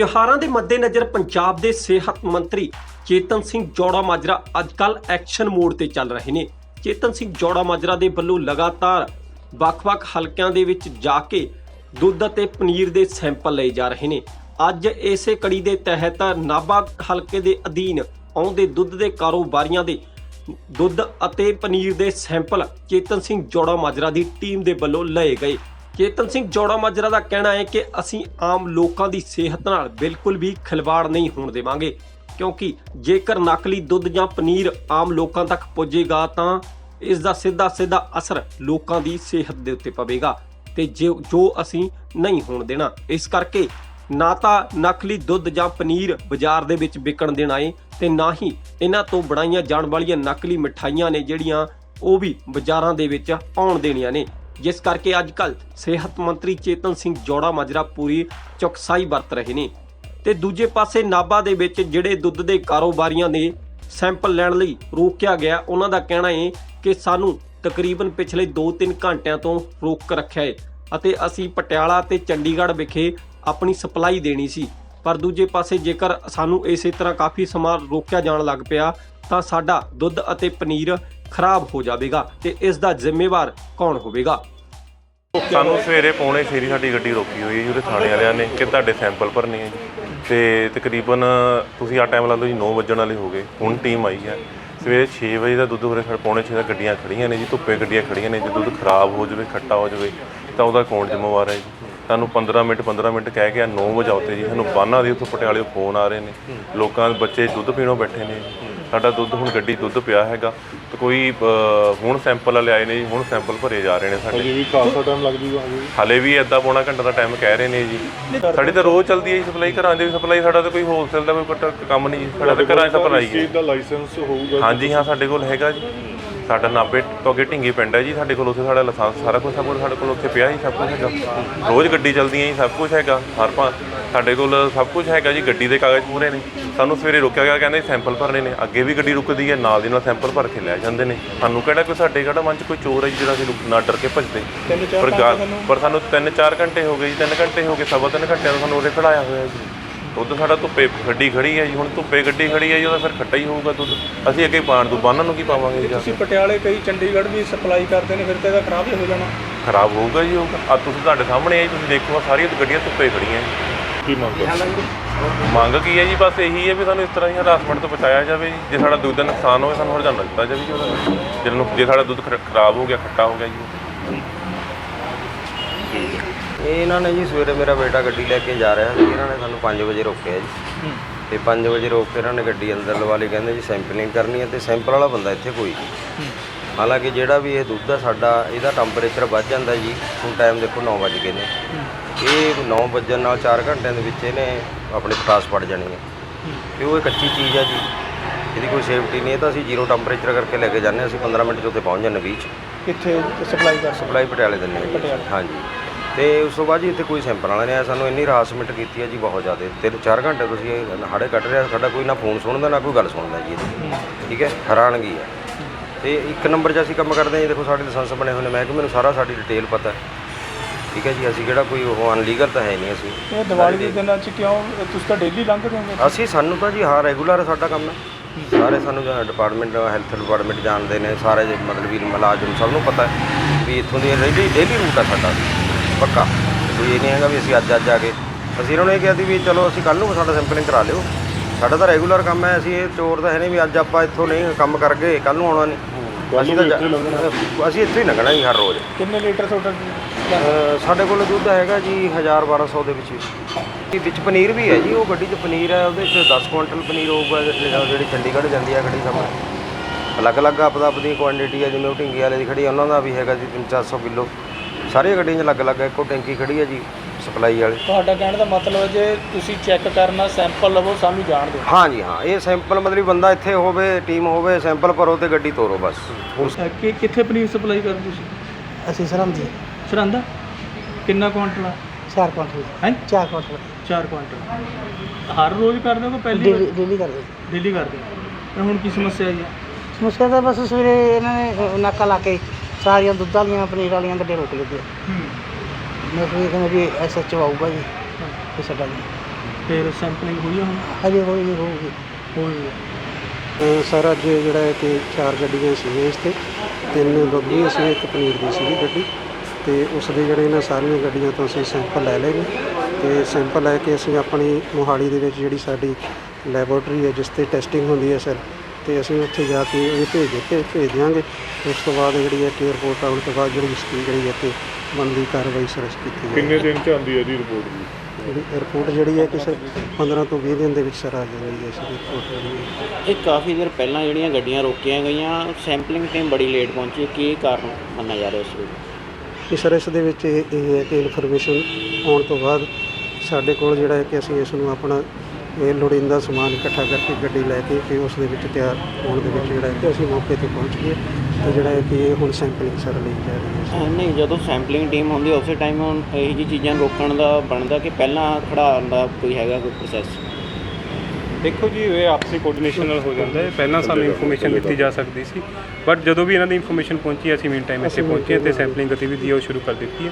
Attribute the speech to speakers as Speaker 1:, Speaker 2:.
Speaker 1: ਤਿਉਹਾਰਾਂ ਦੇ ਮੱਦੇਨਜ਼ਰ ਪੰਜਾਬ ਦੇ ਸਿਹਤ ਮੰਤਰੀ ਚੇਤਨ ਸਿੰਘ ਜੋੜਾ ਮਾਜਰਾ ਅੱਜਕੱਲ ਐਕਸ਼ਨ ਮੋਡ ਤੇ ਚੱਲ ਰਹੇ ਨੇ। ਚੇਤਨ ਸਿੰਘ ਜੋੜਾ ਮਾਜਰਾ ਦੇ ਵੱਲੋਂ ਲਗਾਤਾਰ ਵੱਖ-ਵੱਖ ਹਲਕਿਆਂ ਦੇ ਵਿੱਚ ਜਾ ਕੇ ਦੁੱਧ ਅਤੇ ਪਨੀਰ ਦੇ ਸੈਂਪਲ ਲਏ ਜਾ ਰਹੇ ਨੇ। ਅੱਜ ਇਸੇ ਕੜੀ ਦੇ ਤਹਿਤ ਨਾਭਾ ਹਲਕੇ ਦੇ ਅਧੀਨ ਆਉਂਦੇ ਦੁੱਧ ਦੇ ਕਾਰੋਬਾਰੀਆਂ ਦੇ ਦੁੱਧ ਅਤੇ ਪਨੀਰ ਦੇ ਸੈਂਪਲ ਚੇਤਨ ਸਿੰਘ ਜੋੜਾ ਮਾਜਰਾ ਦੀ ਟੀਮ ਦੇ ਵੱਲੋਂ ਲਏ ਗਏ। ਚੇਤਨ ਸਿੰਘ ਜੋੜਾ ਮਾਜਰਾ ਦਾ ਕਹਿਣਾ ਹੈ ਕਿ ਅਸੀਂ ਆਮ ਲੋਕਾਂ ਦੀ ਸਿਹਤ ਨਾਲ ਬਿਲਕੁਲ ਵੀ ਖਿਲਵਾੜ ਨਹੀਂ ਹੋਣ ਦੇਵਾਂਗੇ, ਕਿਉਂਕਿ ਜੇਕਰ ਨਕਲੀ ਦੁੱਧ ਜਾਂ ਪਨੀਰ ਆਮ ਲੋਕਾਂ ਤੱਕ ਪੁੱਜੇਗਾ ਤਾਂ ਇਸ ਦਾ ਸਿੱਧਾ ਸਿੱਧਾ ਅਸਰ ਲੋਕਾਂ ਦੀ ਸਿਹਤ ਦੇ ਉੱਤੇ ਪਵੇਗਾ ਤੇ ਜੋ ਜੋ ਅਸੀਂ ਨਹੀਂ ਹੋਣ ਦੇਣਾ, ਇਸ ਕਰਕੇ ਨਾ ਤਾਂ ਨਕਲੀ ਦੁੱਧ ਜਾਂ ਪਨੀਰ ਬਾਜ਼ਾਰ ਦੇ ਵਿੱਚ ਵਿਕਣ ਦੇਣਾ ਏ ਤੇ ਨਾ ਹੀ ਇਹਨਾਂ ਤੋਂ ਬਣਾਈਆਂ ਜਾਣ ਵਾਲੀਆਂ ਨਕਲੀ ਮਠਾਈਆਂ ਨੇ ਜਿਹੜੀਆਂ ਉਹ ਵੀ ਬਾਜ਼ਾਰਾਂ ਦੇ ਵਿੱਚ ਆਉਣ ਦੇਣੀਆਂ ਨੇ। ਜਿਸ ਕਰਕੇ ਅੱਜ ਕੱਲ ਸਿਹਤ ਮੰਤਰੀ ਚੇਤਨ ਸਿੰਘ ਜੋੜਾ ਮਾਜਰਾ ਪੂਰੀ ਚੌਕਸਾਈ ਵਰਤ ਰਹੇ ਨੇ। ਤੇ ਦੂਜੇ ਪਾਸੇ ਨਾਭਾ ਦੇ ਵਿੱਚ ਜਿਹੜੇ ਦੁੱਧ ਦੇ ਕਾਰੋਬਾਰੀਆਂ ਨੇ ਸੈਂਪਲ ਲੈਣ ਲਈ ਰੋਕਿਆ ਗਿਆ, ਉਹਨਾਂ ਦਾ ਕਹਿਣਾ ਹੈ ਕਿ ਸਾਨੂੰ ਤਕਰੀਬਨ ਪਿਛਲੇ 2-3 ਘੰਟਿਆਂ ਤੋਂ ਰੋਕ ਰੱਖਿਆ ਹੈ ਅਤੇ ਅਸੀਂ ਪਟਿਆਲਾ ਤੇ ਚੰਡੀਗੜ੍ਹ ਵਿਖੇ ਆਪਣੀ ਸਪਲਾਈ ਦੇਣੀ ਸੀ। ਪਰ ਦੂਜੇ ਪਾਸੇ ਜੇਕਰ ਸਾਨੂੰ ਇਸੇ ਤਰ੍ਹਾਂ ਕਾਫੀ ਸਮਾਂ ਰੋਕਿਆ ਜਾਣ ਲੱਗ ਪਿਆ, ਤਾਂ ਸਾਡਾ ਦੁੱਧ ਅਤੇ ਪਨੀਰ ਖਰਾਬ ਹੋ ਜਾਵੇਗਾ ਤੇ ਇਸ ਦਾ ਜ਼ਿੰਮੇਵਾਰ ਕੌਣ ਹੋਵੇਗਾ?
Speaker 2: ਸਾਨੂੰ ਸਵੇਰੇ ਪੌਣੇ ਛੇ ਸਾਡੀ ਗੱਡੀ ਰੋਕੀ ਹੋਈ ਹੈ ਜੀ, ਉਹਦੇ ਥਾਣੇ ਵਾਲਿਆਂ ਨੇ, ਕਿ ਤੁਹਾਡੇ ਸੈਂਪਲ ਭਰਨੇ ਆ ਜੀ। ਤੇ ਤਕਰੀਬਨ ਤੁਸੀਂ ਆ ਟਾਈਮ ਲਾ ਲਓ ਜੀ 9 ਵਜਣ ਵਾਲੇ ਹੋ ਗਏ, ਹੁਣ ਟੀਮ ਆਈ ਹੈ। ਸਵੇਰੇ 6 ਵਜੇ ਦਾ ਦੁੱਧ ਉਰੇ ਸਾਡੇ ਪੌਣੇ 6 ਦਾ ਗੱਡੀਆਂ ਖੜੀਆਂ ਨੇ ਜੀ, ਧੁੱਪੇ ਗੱਡੀਆਂ ਖੜੀਆਂ ਨੇ, ਜੇ ਦੁੱਧ ਖਰਾਬ ਹੋ ਜਾਵੇ, ਖੱਟਾ ਹੋ ਜਾਵੇ, ਤਾਂ ਉਹਦਾ ਕੌਣ ਜ਼ਿੰਮੇਵਾਰ ਹੈ ਜੀ? ਸਾਨੂੰ 15 ਮਿੰਟ 15 ਮਿੰਟ ਕਹਿ ਕੇ 9 ਵਜੇ ਆਉਤੇ ਜੀ। ਸਾਨੂੰ ਬਾਨਾਂ ਦੇ ਉੱਥੋਂ ਪਟਿਆਲੇ ਫੋਨ ਆ ਰਹੇ ਨੇ। ਲੋਕਾਂ ਦੇ ਬੱਚੇ ਦੁੱਧ ਪੀਣੋਂ ਬੈਠੇ ਨੇ। ਸਾਡਾ ਦੁੱਧ ਹੁਣ ਗੱਡੀ ਦੁੱਧ ਪਿਆ ਹੈਗਾ। ਤੇ ਕੋਈ ਹੁਣ ਸੈਂਪਲ ਵਾਲੇ ਆਏ ਨੇ ਜੀ। ਹੁਣ ਸੈਂਪਲ ਭਰੇ ਜਾ ਰਹੇ ਨੇ ਸਾਡੇ।
Speaker 3: ਜੀ ਵੀ ਕਾਫੀ ਟਾਈਮ ਲੱਗ ਜੂਗਾ ਜੀ।
Speaker 2: ਹਲੇ ਵੀ ਅੱਧਾ ਪੌਣਾ ਘੰਟਾ ਦਾ ਟਾਈਮ ਕਹਿ ਰਹੇ ਨੇ ਜੀ। ਸਾਡੀ ਤਾਂ ਰੋਜ਼ ਚੱਲਦੀ ਹੈ ਜੀ ਸਪਲਾਈ ਘਰਾਂ ਦੇ ਸਪਲਾਈ ਸਾਡਾ ਤਾਂ ਕੋਈ ਹੋਲਸੇਲ ਦਾ ਕੋਈ ਕੰਮ ਨਹੀਂ ਸਾਡਾ ਤਾਂ ਘਰਾਂ 'ਚ ਸਪਲਾਈ
Speaker 3: ਇਸ
Speaker 2: ਹੈ
Speaker 3: ਚੀਜ਼ ਦਾ ਲਾਇਸੈਂਸ ਹੋਊਗਾ
Speaker 2: ਹਾਂਜੀ ਹਾਂ ਸਾਡੇ ਕੋਲ ਹੈਗਾ ਜੀ। ਸਾਡਾ ਨਾਬੇ ਤੋਂ ਅੱਗੇ ਢਿੰਗੀ ਪਿੰਡ ਹੈ ਜੀ ਸਾਡੇ ਕੋਲ ਉੱਥੇ ਸਾਡਾ ਲਾਇਸੈਂਸ ਸਾਰਾ ਕੁਝ ਸਭ ਕੁਝ ਸਾਡੇ ਕੋਲ ਉੱਥੇ ਪਿਆ ਜੀ ਸਭ ਕੁਝ ਹੈਗਾ। ਰੋਜ਼ ਗੱਡੀ ਚੱਲਦੀ ਹੈ ਜੀ ਸਭ ਕੁਝ ਹੈਗਾ। ਹਰ ਪਾ ਸਾਡੇ ਕੋਲ ਸਭ ਕੁਝ ਹੈਗਾ ਜੀ ਗੱਡੀ ਦੇ ਕਾਗਜ਼ ਪੂਰੇ ਨੇ। ਸਾਨੂੰ ਸਵੇਰੇ ਰੋਕਿਆ ਗਿਆ ਕਹਿੰਦੇ ਸੈਂਪਲ ਭਰਨੇ ਨੇ। ਅੱਗੇ ਵੀ ਗੱਡੀ ਰੁਕਦੀ ਹੈ ਨਾਲ ਦੀ ਨਾਲ ਸੈਂਪਲ ਭਰ ਕੇ ਲੈ ਜਾਂਦੇ ਨੇ। ਸਾਨੂੰ ਕਿਹੜਾ ਕੋਈ ਸਾਡੇ ਕਿਹੜਾ ਮਨ 'ਚ ਕੋਈ ਚੋਰ ਹੈ ਜੀ ਜਿਹੜਾ ਅਸੀਂ ਰੁਕ- ਨਾ ਡਰ ਕੇ ਭੱਜਦੇ। ਪਰ ਗੱਲ ਪਰ ਸਾਨੂੰ 3-4 ਘੰਟੇ ਹੋ ਗਏ ਜੀ 3 ਘੰਟੇ ਹੋ ਗਏ ਸਵਾ ਤਿੰਨ ਘੰਟਿਆਂ ਤੋਂ ਸਾਨੂੰ ਉਰੇ ਖੜਾਇਆ ਹੋਇਆ ਜੀ। ਦੁੱਧ ਸਾਡਾ ਧੁੱਪੇ ਗੱਡੀ ਖੜੀ ਹੈ ਜੀ ਹੁਣ ਧੁੱਪੇ ਗੱਡੀ ਖੜੀ ਹੈ ਜੀ ਉਹਦਾ ਫਿਰ ਖੱਟਾ ਹੀ ਹੋਊਗਾ ਦੁੱਧ। ਅਸੀਂ ਅੱਗੇ ਪਾਣ ਤੋਂ ਬਾਨਾਂ ਨੂੰ ਕੀ ਪਾਵਾਂਗੇ ਜੀ?
Speaker 4: ਤੁਸੀਂ ਪਟਿਆਲੇ ਕਈ ਚੰਡੀਗੜ੍ਹ ਵੀ ਸਪਲਾਈ ਕਰਦੇ ਨੇ ਫਿਰ ਤਾਂ ਇਹਦਾ ਖਰਾਬ ਹੀ ਹੋ ਜਾਣਾ।
Speaker 2: ਖਰਾਬ ਹੋਊਗਾ ਜੀ ਹੋਊਗਾ ਆ ਤੁਸੀਂ ਤੁਹਾਡੇ ਸਾਹਮਣੇ ਹੈ ਜੀ ਤੁਸੀਂ ਦੇਖੋ ਸਾਰੀਆਂ ਗੱਡੀਆਂ ਧੁੱਪੇ ਖੜੀਆਂ ਜੀ।
Speaker 3: ਕੀ ਮੰਗ
Speaker 2: ਮੰਗ ਕੀ ਹੈ ਜੀ ਬਸ ਇਹੀ ਹੈ ਵੀ ਸਾਨੂੰ ਇਸ ਤਰ੍ਹਾਂ ਹੀ ਹਰਾਸਮੈਂਟ ਤੋਂ ਬਚਾਇਆ ਜਾਵੇ ਜੀ। ਜੇ ਸਾਡਾ ਦੁੱਧ ਦਾ ਨੁਕਸਾਨ ਹੋਵੇ ਸਾਨੂੰ ਹਰਜਾਨਾ ਦਿੱਤਾ ਜਾਵੇ ਜੀ ਉਹਦਾ। ਜੇ ਸਾਡਾ ਦੁੱਧ ਖਰ- ਖਰਾਬ ਹੋ ਗਿਆ ਖੱਟਾ ਹੋ ਗਿਆ ਜੀ।
Speaker 5: ਇਹਨਾਂ ਨੇ ਜੀ ਸਵੇਰੇ ਮੇਰਾ ਬੇਟਾ ਗੱਡੀ ਲੈ ਕੇ ਜਾ ਰਿਹਾ ਸੀ ਇਹਨਾਂ ਨੇ ਸਾਨੂੰ 5 ਵਜੇ ਰੋਕਿਆ ਜੀ। ਤੇ 5 ਵਜੇ ਰੋਕ ਕੇ ਇਹਨਾਂ ਨੇ ਗੱਡੀ ਅੰਦਰ ਲਵਾ ਲਈ ਕਹਿੰਦੇ ਜੀ ਸੈਂਪਲਿੰਗ ਕਰਨੀ ਹੈ ਤੇ ਸੈਂਪਲ ਵਾਲਾ ਬੰਦਾ ਇੱਥੇ ਕੋਈ ਨਹੀਂ। ਹਾਲਾਂਕਿ ਜਿਹੜਾ ਵੀ ਇਹ ਦੁੱਧ ਆ ਸਾਡਾ ਇਹਦਾ ਟੈਂਪਰੇਚਰ ਵੱਧ ਜਾਂਦਾ ਜੀ ਹੁਣ ਟਾਈਮ ਦੇਖੋ 9 ਵਜ ਗਏ ਨੇ। ਇਹ 9 ਵਜਣ ਨਾਲ 4 ਘੰਟਿਆਂ ਦੇ ਵਿੱਚ ਇਹਨੇ ਆਪਣੀ ਪਟਾਸ ਪੜ ਜਾਣੀ ਹੈ। ਤੇ ਉਹ ਇੱਕ ਕੱਚੀ ਚੀਜ਼ ਆ ਜੀ ਇਹਦੀ ਕੋਈ ਸੇਫਟੀ ਨਹੀਂ ਹੈ ਤਾਂ ਅਸੀਂ ਜ਼ੀਰੋ ਟੈਂਪਰੇਚਰ ਕਰਕੇ ਲੈ ਕੇ ਜਾਂਦੇ ਹਾਂ ਅਸੀਂ 15 ਮਿੰਟ 'ਚ ਉੱਥੇ ਪਹੁੰਚ ਜਾਂਦੇ ਬੀਚ।
Speaker 4: ਕਿੱਥੇ ਸਪਲਾਈ ਕਰ
Speaker 5: ਸਪਲਾਈ ਪਟਿਆਲੇ ਦਿੰਦੇ ਹਾਂ। ਹਾਂਜੀ। ਤੇ ਉਸ ਤੋਂ ਬਾਅਦ ਜੀ ਇੱਥੇ ਕੋਈ ਸੈਂਪਲ ਵਾਲਾ ਨਹੀਂ ਆਇਆ। ਸਾਨੂੰ ਇੰਨੀ ਹਰਾਸਮੈਂਟ ਕੀਤੀ ਹੈ ਜੀ ਬਹੁਤ ਜ਼ਿਆਦਾ। ਤਿੰਨ ਚਾਰ ਘੰਟੇ ਤੁਸੀਂ ਇਹ ਹਾੜੇ ਕੱਢ ਰਿਹਾ ਸਾਡਾ ਕੋਈ ਨਾ ਫੋਨ ਸੁਣਦਾ ਨਾ ਕੋਈ ਗੱਲ ਸੁਣਦਾ ਜੀ ਇਹਦੀ। ਠੀਕ ਹੈ? ਹੈਰਾਨਗੀ ਹੈ। ਤੇ ਇੱਕ ਨੰਬਰ 'ਚ ਅਸੀਂ ਕੰਮ ਕਰਦੇ ਹਾਂ ਜੀ। ਦੇਖੋ ਸਾਡੇ ਲਾਇਸੈਂਸ ਬਣੇ ਹੋਏ ਨੇ। ਮੈਂ ਕਿ ਮੈਨੂੰ ਸਾਰਾ ਸਾਡੀ ਡਿਟੇਲ ਪਤਾ ਹੈ। ਠੀਕ ਹੈ ਜੀ? ਅਸੀਂ ਕਿਹੜਾ ਕੋਈ ਉਹ ਅਨਲੀਗਲ ਤਾਂ ਹੈ ਨਹੀਂ ਅਸੀਂ।
Speaker 4: ਇਹ ਦੀਵਾਲੀ ਦੇ ਦਿਨਾਂ 'ਚ ਕਿਉਂ? ਤੁਸੀਂ ਤਾਂ ਡੇਲੀ ਲੰਘਦੇ ਹੋਗੇ
Speaker 5: ਅਸੀਂ ਸਾਨੂੰ ਤਾਂ ਜੀ ਹਾਂ ਰੈਗੂਲਰ ਸਾਡਾ ਕੰਮ। ਹੈ। ਸਾਰੇ ਸਾਨੂੰ ਡਿਪਾਰਟਮੈਂਟ ਹੈਲਥ ਡਿਪਾਰਟਮੈਂਟ ਜਾਣਦੇ ਨੇ। ਸਾਰੇ ਮਤਲਬ ਵੀ ਮੁਲਾਜ਼ਮ ਸਭ ਨੂੰ ਪਤਾ ਹੈ ਵੀ ਇੱਥੋਂ ਦੀ ਡੇਲੀ ਡੇਲੀ ਰੂਟ ਹੈ ਸਾਡਾ। ਪੱਕਾ। ਕੋਈ ਇਹ ਨਹੀਂ ਹੈਗਾ ਵੀ ਅਸੀਂ ਅੱਜ ਅੱਜ ਆ ਗਏ। ਅਸੀਂ ਇਹਨਾਂ ਨੂੰ ਇਹ ਕਿਹਾ ਸੀ ਵੀ ਚਲੋ ਅਸੀਂ ਕੱਲ ਨੂੰ ਸਾਡਾ ਸੈਂਪਲਿੰਗ ਕਰਾ ਲਿਓ। ਸਾਡਾ ਤਾਂ ਰੈਗੂਲਰ ਕੰਮ ਹੈ ਅਸੀਂ ਇਹ ਚੋਰ ਤਾਂ ਹੈ ਨਹੀਂ ਵੀ ਅੱਜ ਆਪਾਂ ਇੱਥੋਂ ਨਹੀਂ ਕੰਮ ਕਰ ਗਏ ਕੱਲ ਨੂੰ ਆਉਣਾ ਨਹੀਂ। ਅਸੀਂ ਤਾਂ ਜਾ- ਅਸੀਂ ਇੱਥੇ ਹੀ ਲੰਘਣਾ ਜੀ ਹਰ ਰੋਜ਼।
Speaker 4: ਕਿੰਨੇ ਲੀਟਰ ਤੁਹਾਡਾ
Speaker 5: ਸਾਡੇ ਕੋਲ ਦੁੱਧ ਹੈਗਾ ਜੀ 1000 1200 ਦੇ ਵਿੱਚ। ਵੀ ਵਿੱਚ ਪਨੀਰ ਵੀ ਹੈ ਜੀ ਉਹ ਗੱਡੀ 'ਚ ਪਨੀਰ ਹੈ ਉਹਦੇ 'ਚ 10 ਕੁਇੰਟਲ ਪਨੀਰ ਹੋਊਗਾ ਜਿਹੜੀ ਜਿਹੜੀ ਚੰਡੀਗੜ੍ਹ ਜਾਂਦੀ ਹੈ ਗੱਡੀ ਸਾਹਮਣੇ। ਅਲੱਗ-ਅਲੱਗ ਆਪਦਾ ਆਪਦੀ ਕੁਆਂਟੀਟੀ ਹੈ ਜਿਵੇਂ ਉਹ ਢਿੰਗੇ ਵਾਲੇ ਦੀ ਖੜੀ ਹੈ ਉਹਨਾਂ ਦਾ ਵੀ ਹੈਗਾ ਜੀ 3-400 ਕਿਲੋ। ਸਾਰੀਆਂ ਗੱਡੀਆਂ 'ਚ ਅਲੱਗ-ਅਲੱਗ ਹੈ ਇੱਕੋ ਟੈਂਕੀ ਖੜੀ ਹੈ ਜੀ ਸਪਲਾਈ ਵਾਲੀ।
Speaker 4: ਤੁਹਾਡਾ ਕਹਿਣ ਦਾ ਮਤਲਬ ਹੈ ਜੇ ਤੁਸੀਂ ਚੈੱਕ ਕਰਨਾ ਸੈਂਪਲ ਲਵੋ ਸਾਨੂੰ ਜਾਣ ਦਿਓ
Speaker 5: ਹਾਂ। ਜੀ ਹਾਂ ਇਹ ਸੈਂਪਲ ਮਤਲਬ ਬੰਦਾ ਇੱਥੇ ਹੋਵੇ ਟੀਮ ਹੋਵੇ ਸੈਂਪਲ ਭਰੋ ਤੇ ਗੱਡੀ ਤੋਰੋ ਬਸ।
Speaker 4: ਕਿ ਕਿੱਥੇ ਪਨੀਰ ਸਪਲਾਈ ਕਰਦੇ ਤੁਸੀਂ?
Speaker 6: ਅਸੀਂ ਸਰਹੰਦ ਜੀ।
Speaker 4: ਸਰਹੰਦ? ਕਿੰਨਾ ਕੁਆਂਟਲ ਆ?
Speaker 6: ਚਾਰ ਕੁਆਂਟਲ।
Speaker 4: ਹੈ?
Speaker 6: ਚਾਰ ਕੁਆਂਟਲ।
Speaker 4: 4 ਕੁਆਂਟਲ। ਹਰ ਰੋਜ਼ ਕਰਦੇ ਹੋ ਕਿ ਪਹਿਲੀ
Speaker 6: ਡੇਲੀ ਡੇਲੀ ਕਰਦੇ।
Speaker 4: ਡੇਲੀ ਕਰਦੇ ਹੋ। ਤੇ ਹੁਣ ਕੀ ਸਮੱਸਿਆ ਆਈ ਹੈ?
Speaker 6: ਸਮੱਸਿਆ ਤਾਂ ਬਸ ਸਵੇਰੇ ਇਹਨਾਂ ਨੇ ਨਾਕਾ ਲਾ ਕੇ ਸਾਰੀਆਂ ਦੁੱਧ ਵਾਲੀਆਂ ਪਨੀਰ ਵਾਲੀਆਂ ਗੱਡੀਆਂ ਰੋਕ ਲਈਆਂ
Speaker 4: ਹੂੰ।
Speaker 6: ਮੈਂ ਫਿਰ ਕਹਿੰਦਾ ਵੀ ਐਸਐਚਓ ਆਊਗਾ ਜੀ। ਤੇ ਸਾਡਾ ਜੀ।
Speaker 4: ਫਿਰ ਸੈਂਪਲਿੰਗ ਹੋਈ ਆ ਹੁਣ?
Speaker 6: ਹਜੇ ਹੋਈ ਨਹੀਂ ਹੋਊਗੀ।
Speaker 4: ਹੋਈ
Speaker 7: ਸਰ ਅੱਜ ਜਿਹੜਾ ਹੈ ਕਿ ਚਾਰ ਗੱਡੀਆਂ ਸੀਗੀਆਂ ਇਸ ਤੇ। ਤਿੰਨ ਬੱਬੀਆਂ ਸੀ ਇੱਕ ਪਨੀਰ ਦੀ ਸੀਗੀ ਗੱਡੀ। ਤੇ ਉਸ ਦੇ ਜਿਹੜੇ ਇਹਨਾਂ ਸਾਰੀਆਂ ਗੱਡੀਆਂ ਤੋਂ ਅਸੀਂ ਸੈਂਪਲ ਲੈ ਲਏ ਨੇ। ਤੇ ਸੈਂਪਲ ਲੈ ਕੇ ਅਸੀਂ ਆਪਣੀ ਮੋਹਾਲੀ ਦੇ ਵਿੱਚ ਜਿਹੜੀ ਸਾਡੀ ਲੈਬੋਰੇਟਰੀ ਹੈ ਜਿਸ ਤੇ ਟੈਸਟਿੰਗ ਹੁੰਦੀ ਹੈ ਸਰ ਤੇ ਅਸੀਂ ਉੱਥੇ ਜਾ ਕੇ ਇਹ ਭੇਜ ਦਿੱਤੇ ਭੇਜ ਦਿਆਂਗੇ। ਉਸ ਤੋਂ ਬਾਅਦ ਜਿਹੜੀ ਹੈ ਕਿ ਰਿਪੋਰਟ ਆਉਣ ਤੋਂ ਬਾਅਦ ਜਿਹੜੀ ਇਸਦੀ ਜਿਹੜੀ ਹੈ ਕਿ ਬਣਦੀ ਕਾਰਵਾਈ ਸਰ ਅਸੀਂ ਕੀਤੀ
Speaker 3: ਕਿੰਨੇ ਦਿਨ ਚ ਆਉਂਦੀ ਹੈ ਜੀ ਰਿਪੋਰਟ ਜੀ?
Speaker 7: ਜਿਹੜੀ ਰਿਪੋਰਟ ਜਿਹੜੀ ਹੈ ਕਿ ਸਰ 15 ਤੋਂ 20 ਦਿਨ ਦੇ ਵਿੱਚ ਸਰ ਆ ਜਾਂਦੀ ਹੈ ਇਸ ਰਿਪੋਰਟ ਜਿਹੜੀ ਹੈ।
Speaker 8: ਇਹ ਕਾਫੀ ਦੇਰ ਪਹਿਲਾਂ ਜਿਹੜੀਆਂ ਗੱਡੀਆਂ ਰੋਕੀਆਂ ਗਈਆਂ ਸੈਂਪਲਿੰਗ ਟੀਮ ਬੜੀ ਲੇਟ ਪਹੁੰਚੀ ਕੀ ਕਾਰਨ ਮੰਨਿਆ ਜਾ ਰਿਹਾ ਇਸ ਵਿੱਚ?
Speaker 7: ਕਿ ਸਰ ਇਸ ਦੇ ਵਿੱਚ ਇਹ ਇਹ ਹੈ ਕਿ ਇਨਫੋਰਮੇਸ਼ਨ ਆਉਣ ਤੋਂ ਬਾਅਦ ਸਾਡੇ ਕੋਲ ਜਿਹੜਾ ਹੈ ਕਿ ਅਸੀਂ ਇਸ ਨੂੰ ਆਪਣਾ ਇਹ ਲੋੜੀਂਦਾ ਸਮਾਨ ਇਕੱਠਾ ਕਰਕੇ ਗੱਡੀ ਲੈ ਕੇ ਫਿਰ ਉਸ ਦੇ ਵਿੱਚ ਤਿਆਰ ਹੋਣ ਦੇ ਵਿੱਚ ਜਿਹੜਾ ਹੈ ਕਿ ਅਸੀਂ ਮੌਕੇ ਤੇ ਪਹੁੰਚ ਗਏ ਤੇ ਜਿਹੜਾ ਹੈ ਕਿ ਇਹ ਹੁਣ ਸੈਂਪਲਿੰਗ ਸਰ ਲਈ ਜਾ ਰਹੀ ਹੈ।
Speaker 8: ਨਹੀਂ ਜਦੋਂ ਸੈਂਪਲਿੰਗ ਟੀਮ ਹੁੰਦੀ ਉਸੇ ਟਾਈਮ ਇਹੋ ਜਿਹੀ ਚੀਜ਼ਾਂ ਰੋਕਣ ਦਾ ਬਣਦਾ ਕਿ ਪਹਿਲਾਂ ਖੜਾਉਣ ਦਾ ਕੋਈ ਹੈਗਾ ਕੋਈ ਪ੍ਰੋਸੈਸ
Speaker 9: ਦੇਖੋ ਜੀ ਇਹ ਆਪਸੀ ਕੋਆਰਡੀਨੇਸ਼ਨ ਨਾਲ ਹੋ ਜਾਂਦਾ ਹੈ। ਪਹਿਲਾਂ ਸਾਨੂੰ ਇਨਫੋਰਮੇਸ਼ਨ ਦਿੱਤੀ ਜਾ ਸਕਦੀ ਸੀ ਬਟ ਜਦੋਂ ਵੀ ਇਹਨਾਂ ਦੀ ਇਨਫੋਰਮੇਸ਼ਨ ਪਹੁੰਚੀ ਅਸੀਂ ਮੀਨ ਟਾਈਮ ਇੱਥੇ ਪਹੁੰਚੇ ਤੇ ਸੈਂਪਲਿੰਗ ਗਤੀਵਿਧੀ ਉਹ ਸ਼ੁਰੂ ਕਰ ਦਿੱਤੀ ਹੈ।